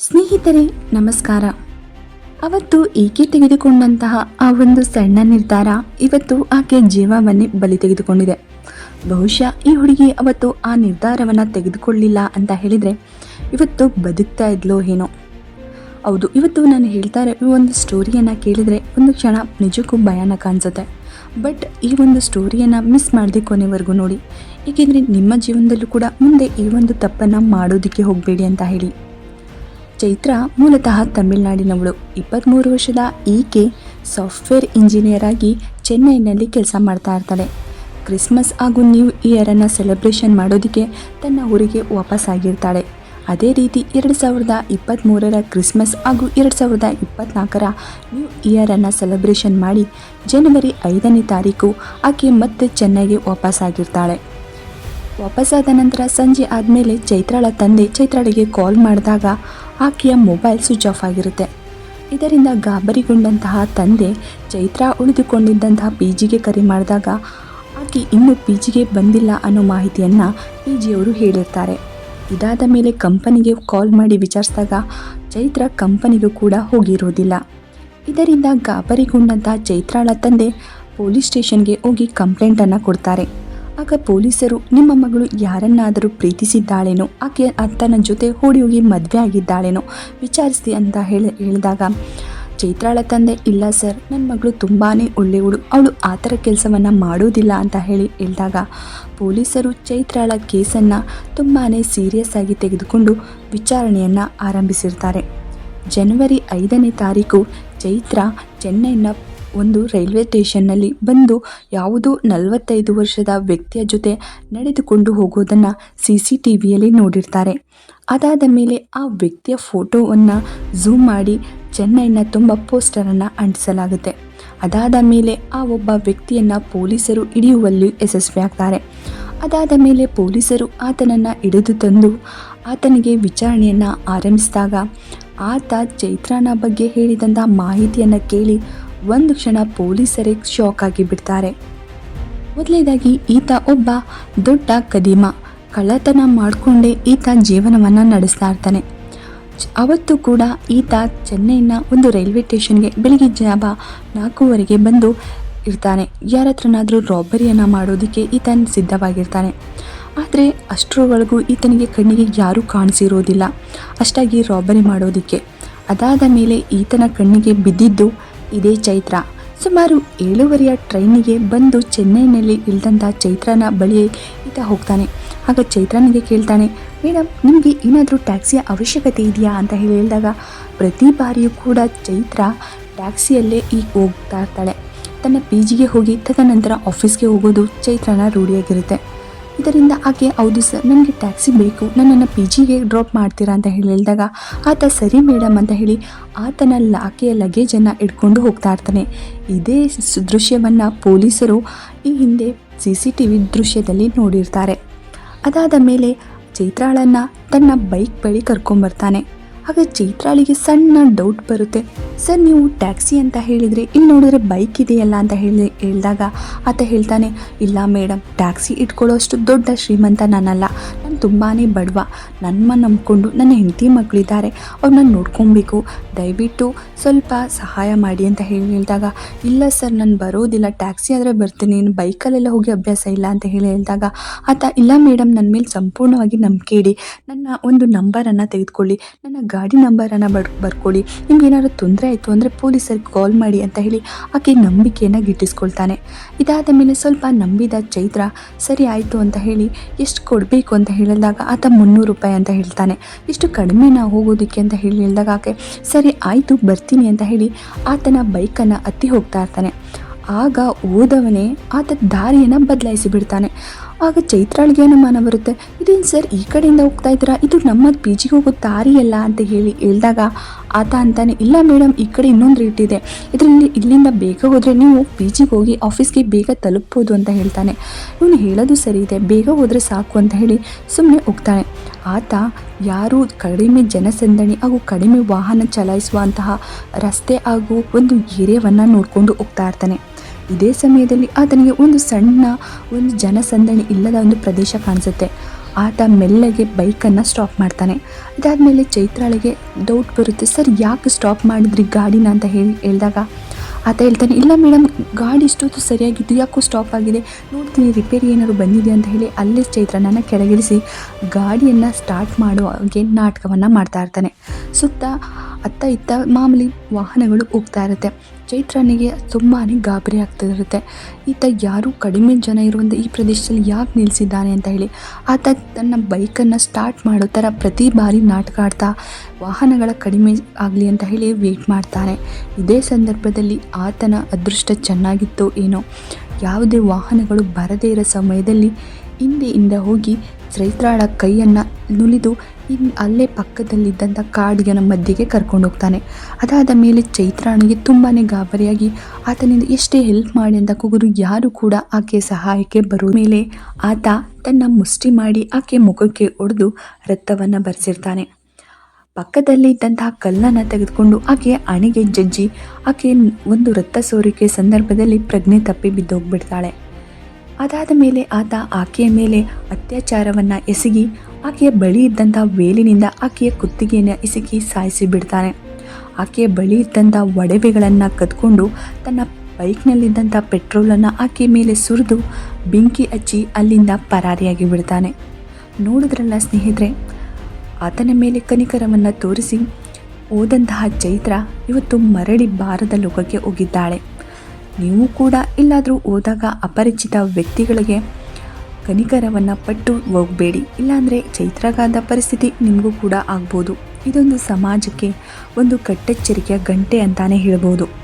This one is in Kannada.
ಸ್ನೇಹಿತರೆ, ನಮಸ್ಕಾರ. ಅವತ್ತು ಈಕೆ ತೆಗೆದುಕೊಂಡಂತಹ ಆ ಒಂದು ಸಣ್ಣ ನಿರ್ಧಾರ ಇವತ್ತು ಆಕೆ ಜೀವವನ್ನೇ ಬಲಿ ತೆಗೆದುಕೊಂಡಿದೆ. ಬಹುಶಃ ಈ ಹುಡುಗಿ ಅವತ್ತು ಆ ನಿರ್ಧಾರವನ್ನು ತೆಗೆದುಕೊಳ್ಳಿಲ್ಲ ಅಂತ ಹೇಳಿದರೆ ಇವತ್ತು ಬದುಕ್ತಾ ಇದ್ಲೋ ಏನೋ. ಹೌದು, ಇವತ್ತು ನಾನು ಹೇಳ್ತಾ ಈ ಒಂದು ಸ್ಟೋರಿಯನ್ನು ಕೇಳಿದರೆ ಒಂದು ಕ್ಷಣ ನಿಜಕ್ಕೂ ಭಯಾನಕ ಕಾಣಿಸುತ್ತೆ. ಬಟ್ ಈ ಒಂದು ಸ್ಟೋರಿಯನ್ನು ಮಿಸ್ ಮಾಡದೆ ಕೊನೆವರೆಗೂ ನೋಡಿ. ಏಕೆಂದರೆ ನಿಮ್ಮ ಜೀವನದಲ್ಲೂ ಕೂಡ ಮುಂದೆ ಈ ಒಂದು ತಪ್ಪನ್ನು ಮಾಡೋದಕ್ಕೆ ಹೋಗಬೇಡಿ ಅಂತ ಹೇಳಿ. ಚೈತ್ರ ಮೂಲತಃ ತಮಿಳುನಾಡಿನವಳು. ಇಪ್ಪತ್ತ್ಮೂರು ವರ್ಷದ ಈಕೆ ಸಾಫ್ಟ್ವೇರ್ ಇಂಜಿನಿಯರ್ ಆಗಿ ಚೆನ್ನೈನಲ್ಲಿ ಕೆಲಸ ಮಾಡ್ತಾ ಇರ್ತಾಳೆ. ಕ್ರಿಸ್ಮಸ್ ಹಾಗೂ ನ್ಯೂ ಇಯರನ್ನು ಸೆಲೆಬ್ರೇಷನ್ ಮಾಡೋದಕ್ಕೆ ತನ್ನ ಊರಿಗೆ ವಾಪಸ್ಸಾಗಿರ್ತಾಳೆ ಅದೇ ರೀತಿ ಎರಡು ಸಾವಿರದ ಇಪ್ಪತ್ತ್ಮೂರರ ಕ್ರಿಸ್ಮಸ್ ಹಾಗೂ ಎರಡು ಸಾವಿರದ ಇಪ್ಪತ್ತ್ನಾಲ್ಕರ ನ್ಯೂ ಇಯರನ್ನು ಸೆಲೆಬ್ರೇಷನ್ ಮಾಡಿ ಜನವರಿ ಐದನೇ ತಾರೀಕು ಆಕೆ ಮತ್ತೆ ಚೆನ್ನೈಗೆ ವಾಪಸ್ಸಾಗಿರ್ತಾಳೆ ವಾಪಸ್ಸಾದ ನಂತರ ಸಂಜೆ ಆದಮೇಲೆ ಚೈತ್ರಾಳ ತಂದೆ ಚೈತ್ರಾಳಿಗೆ ಕಾಲ್ ಮಾಡಿದಾಗ ಆಕೆಯ ಮೊಬೈಲ್ ಸ್ವಿಚ್ ಆಫ್ ಆಗಿರುತ್ತೆ. ಇದರಿಂದ ಗಾಬರಿಗೊಂಡಂತಹ ತಂದೆ ಚೈತ್ರ ಉಳಿದುಕೊಂಡಿದ್ದಂತಹ ಪಿ ಜಿಗೆ ಕರೆ ಮಾಡಿದಾಗ ಆಕೆ ಇನ್ನೂ ಪಿ ಜಿಗೆ ಬಂದಿಲ್ಲ ಅನ್ನೋ ಮಾಹಿತಿಯನ್ನು ಪಿ ಜಿಯವರು ಹೇಳಿರ್ತಾರೆ. ಇದಾದ ಮೇಲೆ ಕಂಪನಿಗೆ ಕಾಲ್ ಮಾಡಿ ವಿಚಾರಿಸಿದಾಗ ಚೈತ್ರ ಕಂಪನಿಗೂ ಕೂಡ ಹೋಗಿರೋದಿಲ್ಲ. ಇದರಿಂದ ಗಾಬರಿಗೊಂಡಂತಹ ಚೈತ್ರಾಳ ತಂದೆ ಪೊಲೀಸ್ ಸ್ಟೇಷನ್ಗೆ ಹೋಗಿ ಕಂಪ್ಲೇಂಟನ್ನು ಕೊಡ್ತಾರೆ. ಆಗ ಪೊಲೀಸರು, ನಿಮ್ಮ ಮಗಳು ಯಾರನ್ನಾದರೂ ಪ್ರೀತಿಸಿದ್ದಾಳೇನೋ, ಆಕೆ ತನ್ನ ಜೊತೆ ಓಡಿ ಹೋಗಿ ಮದುವೆ ಆಗಿದ್ದಾಳೇನೋ ವಿಚಾರಿಸಿ ಅಂತ ಹೇಳಿ, ಹೇಳಿದಾಗ, ಚೈತ್ರಾಳ ತಂದೆ, ಇಲ್ಲ ಸರ್ ನನ್ನ ಮಗಳು ತುಂಬಾ ಒಳ್ಳೆಯವಳು, ಅವಳು ಆ ಥರ ಕೆಲಸವನ್ನು ಮಾಡೋದಿಲ್ಲ ಅಂತ ಹೇಳಿ, ಹೇಳಿದಾಗ, ಪೊಲೀಸರು ಚೈತ್ರಾಳ ಕೇಸನ್ನು ತುಂಬಾ ಸೀರಿಯಸ್ ಆಗಿ ತೆಗೆದುಕೊಂಡು ವಿಚಾರಣೆಯನ್ನು ಆರಂಭಿಸಿರ್ತಾರೆ. ಜನವರಿ ಐದನೇ ತಾರೀಕು, ಚೈತ್ರ, ಚೆನ್ನೈನ ಒಂದು ರೈಲ್ವೆ ಸ್ಟೇಷನ್ನಲ್ಲಿ ಬಂದು ಯಾವುದೋ ನಲವತ್ತೈದು ವರ್ಷದ ವ್ಯಕ್ತಿಯ ಜೊತೆ ನಡೆದುಕೊಂಡು ಹೋಗೋದನ್ನು ಸಿ ಸಿ ಟಿ ವಿಯಲ್ಲಿ ನೋಡಿರ್ತಾರೆ. ಅದಾದ ಮೇಲೆ ಆ ವ್ಯಕ್ತಿಯ ಫೋಟೋವನ್ನು ಝೂಮ್ ಮಾಡಿ ಚೆನ್ನೈನ ತುಂಬ ಪೋಸ್ಟರನ್ನು ಅಂಟಿಸಲಾಗುತ್ತೆ. ಅದಾದ ಮೇಲೆ ಆ ಒಬ್ಬ ವ್ಯಕ್ತಿಯನ್ನು ಪೊಲೀಸರು ಹಿಡಿಯುವಲ್ಲಿ ಯಶಸ್ವಿಯಾಗ್ತಾರೆ ಅದಾದ ಮೇಲೆ ಪೊಲೀಸರು ಆತನನ್ನು ಹಿಡಿದು ತಂದು ಆತನಿಗೆ ವಿಚಾರಣೆಯನ್ನು ಆರಂಭಿಸಿದಾಗ ಆತ ಚೈತ್ರಾನ ಬಗ್ಗೆ ಹೇಳಿದಂಥ ಮಾಹಿತಿಯನ್ನು ಕೇಳಿ ಒಂದು ಕ್ಷಣ ಪೊಲೀಸರೇ ಶಾಕ್ ಆಗಿ ಬಿಡ್ತಾರೆ. ಮೊದಲನೇದಾಗಿ ಈತ ಒಬ್ಬ ದೊಡ್ಡ ಕದೀಮ. ಕಳ್ಳತನ ಮಾಡಿಕೊಂಡೇ ಈತ ಜೀವನವನ್ನು ನಡೆಸ್ತಾ ಇರ್ತಾನೆ. ಅವತ್ತು ಕೂಡ ಈತ ಚೆನ್ನೈನ ಒಂದು ರೈಲ್ವೆ ಸ್ಟೇಷನ್ಗೆ ಬೆಳಿಗ್ಗೆ ಜಾಬ ನಾಲ್ಕೂವರೆಗೆ ಬಂದು ಇರ್ತಾನೆ. ಯಾರ ಹತ್ರನಾದರೂ ರಾಬರಿಯನ್ನು ಮಾಡೋದಕ್ಕೆ ಈತ ಸಿದ್ಧವಾಗಿರ್ತಾನೆ. ಆದರೆ ಅಷ್ಟರವರೆಗೂ ಈತನಿಗೆ ಕಣ್ಣಿಗೆ ಯಾರೂ ಕಾಣಿಸಿರೋದಿಲ್ಲ. ಅಷ್ಟಾಗಿ ರಾಬರಿ ಮಾಡೋದಕ್ಕೆ. ಅದಾದ ಮೇಲೆ ಈತನ ಕಣ್ಣಿಗೆ ಬಿದ್ದಿದ್ದು ಇದೇ ಚೈತ್ರ. ಸುಮಾರು ಏಳುವರೆಯ ಟ್ರೈನಿಗೆ ಬಂದು ಚೆನ್ನೈನಲ್ಲಿ ಇಲ್ದಂಥ ಚೈತ್ರನ ಬಳಿ ಈತ ಹೋಗ್ತಾನೆ. ಆಗ ಚೈತ್ರನಿಗೆ ಕೇಳ್ತಾನೆ ಮೇಡಮ್ ನಿಮಗೆ ಏನಾದರೂ ಟ್ಯಾಕ್ಸಿಯ ಅವಶ್ಯಕತೆ ಇದೆಯಾ? ಅಂತ ಹೇಳಿ ಹೇಳಿದಾಗ, ಪ್ರತಿ ಬಾರಿಯೂ ಕೂಡ ಚೈತ್ರ ಟ್ಯಾಕ್ಸಿಯಲ್ಲೇ ಈಗ ಹೋಗ್ತಾ ಇರ್ತಾಳೆ. ತನ್ನ ಪಿ ಜಿಗೆ ಹೋಗಿ ತದನಂತರ ಆಫೀಸ್ಗೆ ಹೋಗೋದು ಚೈತ್ರನ ರೂಢಿಯಾಗಿರುತ್ತೆ. ಇದರಿಂದ ಆಕೆ, ಹೌದು ಸರ್, ನನಗೆ ಟ್ಯಾಕ್ಸಿ ಬೇಕು. ನನ್ನನ್ನು ಪಿ ಜಿಗೆ ಡ್ರಾಪ್ ಮಾಡ್ತೀರಾ ಅಂತ ಹೇಳಿ ಹೇಳಿದಾಗ, ಆತ ಸರಿ ಮೇಡಮ್ ಅಂತ ಹೇಳಿ ಆತನ ಆಕೆಯ ಲಗೇಜನ್ನು ಇಟ್ಕೊಂಡು ಹೋಗ್ತಾ ಇರ್ತಾನೆ. ಇದೇ ದೃಶ್ಯವನ್ನು ಪೊಲೀಸರು ಈ ಹಿಂದೆ ಸಿ ಸಿ ಟಿ ವಿ ದೃಶ್ಯದಲ್ಲಿ ನೋಡಿರ್ತಾರೆ. ಅದಾದ ಮೇಲೆ ಚೈತ್ರಾಳನ್ನು ತನ್ನ ಬೈಕ್ ಬಳಿ ಕರ್ಕೊಂಬರ್ತಾನೆ ಆಗ ಚೈತ್ರಾಳಿಗೆ ಸಣ್ಣ ಡೌಟ್ ಬರುತ್ತೆ. ಸರ್, ನೀವು ಟ್ಯಾಕ್ಸಿ ಅಂತ ಹೇಳಿದರೆ ಇಲ್ಲಿ ನೋಡಿದ್ರೆ ಬೈಕ್ ಇದೆಯಲ್ಲ ಅಂತ ಹೇಳಿ ಹೇಳಿದಾಗ ಆತ ಹೇಳ್ತಾನೆ, ಇಲ್ಲ ಮೇಡಮ್ ಟ್ಯಾಕ್ಸಿ ಇಟ್ಕೊಳ್ಳೋಷ್ಟು ದೊಡ್ಡ ಶ್ರೀಮಂತ ನಾನಲ್ಲ. ನಾನು ತುಂಬಾ ಬಡವ. ನನ್ನ ನಂಬಿಕೊಂಡು ನನ್ನ ಹೆಂಡತಿ ಮಕ್ಕಳಿದ್ದಾರೆ ಅವ್ರನ್ನ ನೋಡ್ಕೊಬೇಕು. ದಯವಿಟ್ಟು ಸ್ವಲ್ಪ ಸಹಾಯ ಮಾಡಿ ಅಂತ ಹೇಳಿ ಹೇಳಿದಾಗ, ಇಲ್ಲ ಸರ್, ನಾನು ಬರೋದಿಲ್ಲ. ಟ್ಯಾಕ್ಸಿ ಆದರೆ ಬರ್ತೀನಿ. ಇನ್ನು ಬೈಕಲ್ಲೆಲ್ಲ ಹೋಗಿ ಅಭ್ಯಾಸ ಇಲ್ಲ ಅಂತ ಹೇಳಿ ಹೇಳಿದಾಗ, ಆತ, ಇಲ್ಲ ಮೇಡಮ್ ನನ್ನ ಮೇಲೆ ಸಂಪೂರ್ಣವಾಗಿ ನಂಬಿಕೆ ಇಡಿ. ನನ್ನ ಒಂದು ನಂಬರನ್ನು ತೆಗೆದುಕೊಳ್ಳಿ. ನನ್ನ ಗಾಡಿ ನಂಬರನ್ನು ಬರ್, ಬರ್ಕೊಳ್ಳಿ. ನಿಮ್ಗೆ ಏನಾದ್ರು ತೊಂದರೆ ಆಯಿತು ಅಂದರೆ ಪೊಲೀಸರಿಗೆ ಕಾಲ್ ಮಾಡಿ ಅಂತ ಹೇಳಿ ಆಕೆ ನಂಬಿಕೆಯನ್ನು ಗಿಟ್ಟಿಸ್ಕೊಳ್ತಾನೆ. ಇದಾದ ಮೇಲೆ ಸ್ವಲ್ಪ ನಂಬಿದ ಚೈತ್ರ, ಸರಿ ಆಯಿತು ಅಂತ ಹೇಳಿ ಎಷ್ಟು ಕೊಡಬೇಕು ಅಂತ ಹೇಳಿದಾಗ ಆತ ಮುನ್ನೂರು ರೂಪಾಯಿ ಅಂತ ಹೇಳ್ತಾನೆ. ಇಷ್ಟು ಕಡಿಮೆ ನಾವು ಹೋಗೋದಕ್ಕೆ ಅಂತ ಹೇಳಿ ಹೇಳಿದಾಗ ಆಕೆ, ಸರಿ ಆಯಿತು, ಬರ್ತೀನಿ ಅಂತ ಹೇಳಿ ಆತನ ಬೈಕನ್ನು ಹತ್ತಿ ಹೋಗ್ತಾ ಇರ್ತಾನೆ. ಆಗ ಓದವನೇ ಆತ ದಾರಿಯನ್ನು ಬದಲಾಯಿಸಿ ಬಿಡ್ತಾನೆ. ಆಗ ಚೈತ್ರಾಳಿಗೆ ಅನುಮಾನ ಬರುತ್ತೆ? ಇದೇನು ಸರ್ ಈ ಕಡೆಯಿಂದ ಹೋಗ್ತಾ ಇದ್ದೀರಾ? ಇದು ನಮ್ಮ ಪಿ ಜಿಗೆ ಹೋಗೋ ದಾರಿಯಲ್ಲ ಅಂತ ಹೇಳಿ ಹೇಳಿದಾಗ ಆತ ಅಂತಾನೆ, ಇಲ್ಲ ಮೇಡಮ್ ಈ ಕಡೆ ಇನ್ನೊಂದು ರೇಟ್ ಇದೆ. ಇದರಲ್ಲಿ, ಇಲ್ಲಿಂದ ಬೇಗ ಹೋದರೆ ನೀವು ಪಿ ಜಿಗೆ ಹೋಗಿ ಆಫೀಸ್ಗೆ ಬೇಗ ತಲುಪ್ಬೋದು ಅಂತ ಹೇಳ್ತಾನೆ. ಇವನು ಹೇಳೋದು ಸರಿ ಇದೆ, ಬೇಗ ಹೋದರೆ ಸಾಕು ಅಂತ ಹೇಳಿ ಸುಮ್ಮನೆ ಹೋಗ್ತಾನೆ. ಆತ ಯಾರು ಕಡಿಮೆ ಜನಸಂದಣಿ ಹಾಗೂ ಕಡಿಮೆ ವಾಹನ ಚಲಾಯಿಸುವಂತಹ ರಸ್ತೆ ಹಾಗೂ ಒಂದು ಏರಿಯಾವನ್ನು ನೋಡಿಕೊಂಡು ಹೋಗ್ತಾ ಇರ್ತಾನೆ. ಇದೇ ಸಮಯದಲ್ಲಿ ಆತನಿಗೆ ಒಂದು ಸಣ್ಣ, ಒಂದು ಜನಸಂದಣಿ ಇಲ್ಲದ ಒಂದು ಪ್ರದೇಶ ಕಾಣಿಸುತ್ತೆ. ಆತ ಮೆಲ್ಲಗೆ ಬೈಕನ್ನು ಸ್ಟಾಪ್ ಮಾಡ್ತಾನೆ. ಅದಾದಮೇಲೆ ಚೈತ್ರಾಳಿಗೆ ಡೌಟ್ ಬರುತ್ತೆ, ಸರ್, ಯಾಕೆ ಸ್ಟಾಪ್ ಮಾಡಿದ್ರಿ ಗಾಡಿನ? ಅಂತ ಹೇಳಿ ಹೇಳಿದಾಗ, ಆತ ಹೇಳ್ತಾನೆ, ಇಲ್ಲ ಮೇಡಮ್ ಗಾಡಿ ಇಷ್ಟೊತ್ತು ಸರಿಯಾಗಿತ್ತು, ಯಾಕೋ ಸ್ಟಾಪ್ ಆಗಿದೆ. ನೋಡ್ತೀನಿ ರಿಪೇರಿ ಏನಾದ್ರು ಬಂದಿದೆ ಅಂತ ಹೇಳಿ ಅಲ್ಲೇ ಚೈತ್ರನನ್ನು ಕೆಳಗಿಳಿಸಿ ಗಾಡಿಯನ್ನು ಸ್ಟಾರ್ಟ್ ಮಾಡೋ ಹಾಗೆ ನಾಟಕವನ್ನು ಮಾಡ್ತಾ ಇರ್ತಾನೆ. ಸುತ್ತ ಅತ್ತ ಇತ್ತ ಮಾಮೂಲಿ ವಾಹನಗಳು ಹೋಗ್ತಾ ಇರುತ್ತೆ. ಚೈತ್ರನಿಗೆ ತುಂಬಾ ಗಾಬರಿ ಆಗ್ತಾ ಇರುತ್ತೆ. ಈತ ಯಾರೂ ಕಡಿಮೆ ಜನ ಇರುವಂಥ ಈ ಪ್ರದೇಶದಲ್ಲಿ ಯಾಕೆ ನಿಲ್ಲಿಸಿದ್ದಾನೆ ಅಂತ ಹೇಳಿ. ಆತ ತನ್ನ ಬೈಕನ್ನು ಸ್ಟಾರ್ಟ್ ಮಾಡೋ ಥರ ಪ್ರತಿ ಬಾರಿ ನಾಟಕ ಆಡ್ತಾ ವಾಹನಗಳ ಕಡಿಮೆ ಆಗಲಿ ಅಂತ ಹೇಳಿ ವೇಟ್ ಮಾಡ್ತಾನೆ. ಇದೇ ಸಂದರ್ಭದಲ್ಲಿ ಆತನ ಅದೃಷ್ಟ ಚೆನ್ನಾಗಿತ್ತು ಏನೋ. ಯಾವುದೇ ವಾಹನಗಳು ಬರದೇ ಇರೋ ಸಮಯದಲ್ಲಿ ಹಿಂದೆಯಿಂದ ಹೋಗಿ ಚೈತ್ರಾಳ ಕೈಯನ್ನು ನುಲಿದು ಇನ್ ಅಲ್ಲೇ ಪಕ್ಕದಲ್ಲಿದ್ದಂಥ ಕಾಡಿನ ಮಧ್ಯೆಗೆ ಕರ್ಕೊಂಡು ಹೋಗ್ತಾನೆ. ಅದಾದ ಮೇಲೆ ಚೈತ್ರಾಣಿಗೆ ತುಂಬಾ ಗಾಬರಿಯಾಗಿ, ಆತನಿಂದ ಎಷ್ಟೇ ಹೆಲ್ಪ್ ಮಾಡಿ ಅಂತ ಕೂಗರು ಯಾರು ಕೂಡ ಆಕೆ ಸಹಾಯಕ್ಕೆ ಬರೋ ಮೇಲೆ ಆತ ತನ್ನ ಮುಷ್ಟಿ ಮಾಡಿ ಆಕೆ ಮುಖಕ್ಕೆ ಒಡೆದು ರಕ್ತವನ್ನು ಬರೆಸಿರ್ತಾನೆ. ಪಕ್ಕದಲ್ಲಿ ಇದ್ದಂತಹ ಕಲ್ಲನ್ನು ತೆಗೆದುಕೊಂಡು ಆಕೆ ಅಣಿಗೆ ಜಜ್ಜಿ ಆಕೆ ಒಂದು ರಕ್ತ ಸೋರಿಕೆ ಸಂದರ್ಭದಲ್ಲಿ ಪ್ರಜ್ಞೆ ತಪ್ಪಿ ಬಿದ್ದೋಗ್ಬಿಡ್ತಾಳೆ. ಅದಾದ ಮೇಲೆ ಆತ ಆಕೆಯ ಮೇಲೆ ಅತ್ಯಾಚಾರವನ್ನು ಎಸಗಿ ಆಕೆಯ ಬಳಿ ಇದ್ದಂಥ ವೇಲಿನಿಂದ ಆಕೆಯ ಕುತ್ತಿಗೆಯನ್ನು ಎಸಗಿ ಸಾಯಿಸಿ ಬಿಡ್ತಾನೆ. ಆಕೆಯ ಬಳಿ ಇದ್ದಂಥ ಒಡವೆಗಳನ್ನು ಕದ್ಕೊಂಡು ತನ್ನ ಬೈಕ್ನಲ್ಲಿದ್ದಂಥ ಪೆಟ್ರೋಲನ್ನು ಆಕೆಯ ಮೇಲೆ ಸುರಿದು ಬೆಂಕಿ ಹಚ್ಚಿ ಅಲ್ಲಿಂದ ಪರಾರಿಯಾಗಿ ಬಿಡ್ತಾನೆ. ನೋಡಿದ್ರಲ್ಲ ಸ್ನೇಹಿತರೆ, ಆತನ ಮೇಲೆ ಕನಿಕರವನ್ನು ತೋರಿಸಿ ಹೋದಂತಹ ಚೈತ್ರ ಇವತ್ತು ಮರಳಿ ಬಾರದ ಲೋಕಕ್ಕೆ ಹೋಗಿದ್ದಾಳೆ. ನೀವು ಕೂಡ ಎಲ್ಲಾದರೂ ಹೋದಾಗ ಅಪರಿಚಿತ ವ್ಯಕ್ತಿಗಳಿಗೆ ಕನಿಕರವನ್ನು ಪಟ್ಟು ಹೋಗಬೇಡಿ. ಇಲ್ಲಾಂದರೆ ಚೈತ್ರಗಾದ ಪರಿಸ್ಥಿತಿ ನಿಮಗೂ ಕೂಡ ಆಗ್ಬೋದು. ಇದೊಂದು ಸಮಾಜಕ್ಕೆ ಒಂದು ಕಟ್ಟೆಚ್ಚರಿಕೆಯ ಗಂಟೆ ಅಂತಾನೆ ಹೇಳ್ಬೋದು.